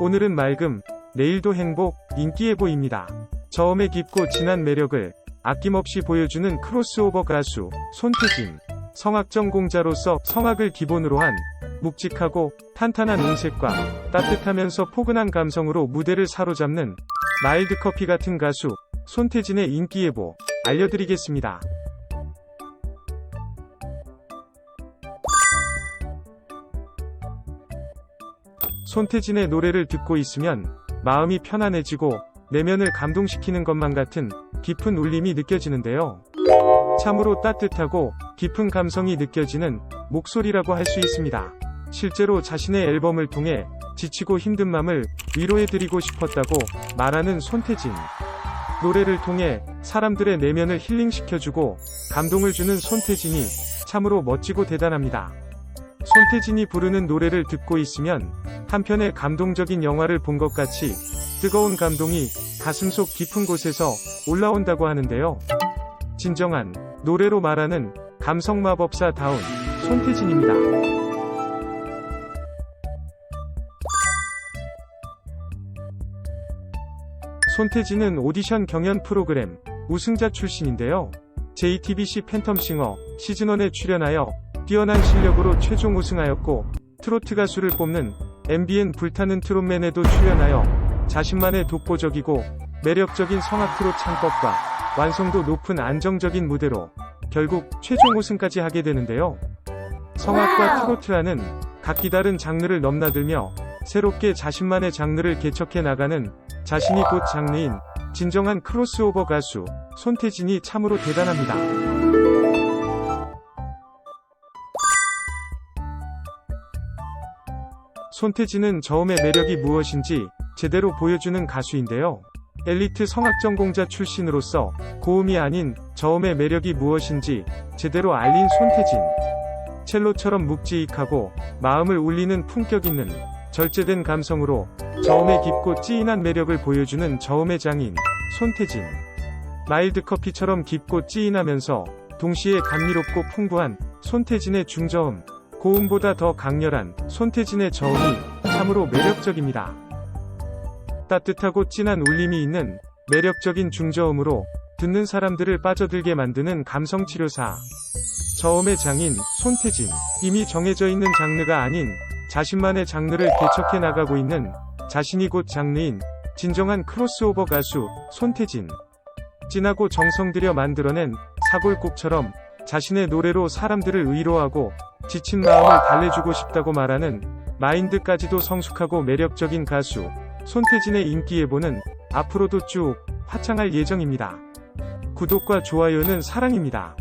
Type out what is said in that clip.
오늘은 맑음, 내일도 행복, 인기예보입니다. 저음의 깊고 진한 매력을 아낌없이 보여주는 크로스오버 가수, 손태진. 성악 전공자로서 성악을 기본으로 한 묵직하고 탄탄한 음색과 따뜻하면서 포근한 감성으로 무대를 사로잡는 마일드 커피 같은 가수, 손태진의 인기예보, 알려드리겠습니다. 손태진의 노래를 듣고 있으면 마음이 편안해지고 내면을 감동시키는 것만 같은 깊은 울림이 느껴지는데요. 참으로 따뜻하고 깊은 감성이 느껴지는 목소리라고 할 수 있습니다. 실제로 자신의 앨범을 통해 지치고 힘든 맘을 위로해드리고 싶었다고 말하는 손태진. 노래를 통해 사람들의 내면을 힐링시켜주고 감동을 주는 손태진이 참으로 멋지고 대단합니다. 손태진이 부르는 노래를 듣고 있으면 한편의 감동적인 영화를 본 것 같이 뜨거운 감동이 가슴속 깊은 곳에서 올라온다고 하는데요. 진정한 노래로 말하는 감성 마법사 다운 손태진입니다. 손태진은 오디션 경연 프로그램 우승자 출신인데요. JTBC 팬텀싱어 시즌1에 출연하여 뛰어난 실력으로 최종 우승하였고 트로트 가수를 뽑는 MBN 불타는 트롯맨에도 출연하여 자신만의 독보적이고 매력적인 성악 트롯 창법과 완성도 높은 안정적인 무대로 결국 최종 우승까지 하게 되는데요. 성악과 트로트라는 각기 다른 장르를 넘나들며 새롭게 자신만의 장르를 개척해 나가는 자신이 곧 장르인 진정한 크로스오버 가수 손태진이 참으로 대단합니다. 손태진은 저음의 매력이 무엇인지 제대로 보여주는 가수인데요. 엘리트 성악전공자 출신으로서 고음이 아닌 저음의 매력이 무엇인지 제대로 알린 손태진. 첼로처럼 묵직하고 마음을 울리는 품격 있는 절제된 감성으로 저음의 깊고 찌인한 매력을 보여주는 저음의 장인 손태진. 마일드 커피처럼 깊고 찌인하면서 동시에 감미롭고 풍부한 손태진의 중저음, 고음보다 더 강렬한 손태진의 저음이 참으로 매력적입니다. 따뜻하고 진한 울림이 있는 매력적인 중저음으로 듣는 사람들을 빠져들게 만드는 감성치료사. 저음의 장인 손태진. 이미 정해져 있는 장르가 아닌 자신만의 장르를 개척해 나가고 있는 자신이 곧 장르인 진정한 크로스오버 가수 손태진. 진하고 정성 들여 만들어낸 사골국처럼 자신의 노래로 사람들을 위로하고 지친 마음을 달래주고 싶다고 말하는 마인드까지도 성숙하고 매력적인 가수 손태진의 인기 예보는 앞으로도 쭉 화창할 예정입니다. 구독과 좋아요는 사랑입니다.